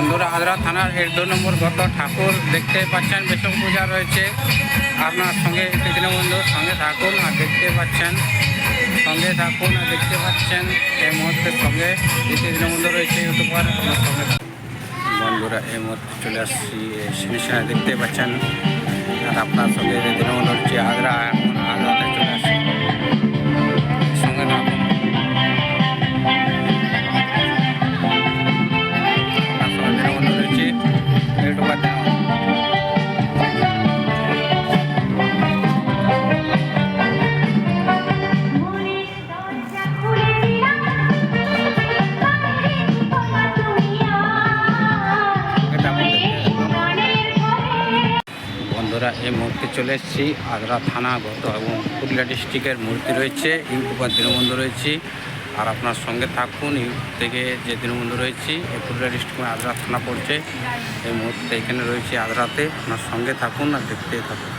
বন্ধুরা আদ্রা থানার এর দু নম্বর গত ঠাকুর দেখতে পাচ্ছেন বেশক পূজা রয়েছে। আপনার সঙ্গে কৃষ্ণ বন্ধুর সঙ্গে থাকুন আর দেখতে পাচ্ছেন, সঙ্গে থাকুন আর দেখতে পাচ্ছেন এই মুহূর্তের সঙ্গে কৃষ্ণ বন্ধু রয়েছে ইউটিউবার সঙ্গে বন্ধুরা, এই মুহূর্তে চলে আসছি দেখতে পাচ্ছেন, আর আপনার সঙ্গে দীনবন্ধু হচ্ছে আদ্রা এখন বন্ধুরা, এই মুহূর্তে চলে এসেছি আদ্রা থানাগত এবং পুরুলিয়া ডিস্ট্রিক্টের মূর্তি রয়েছে ইউটিউবার দীনবন্ধু রয়েছি। আর আপনার সঙ্গে থাকুন ইউটিউব থেকে যে দীনবন্ধু রয়েছি, এই পুরুলিয়া ডিস্ট্রিক্টে আদ্রা থানা পড়ছে। এই মুহূর্তে এখানে রয়েছে আদ্রাতে আপনার সঙ্গে থাকুন আর দেখতে থাকুন।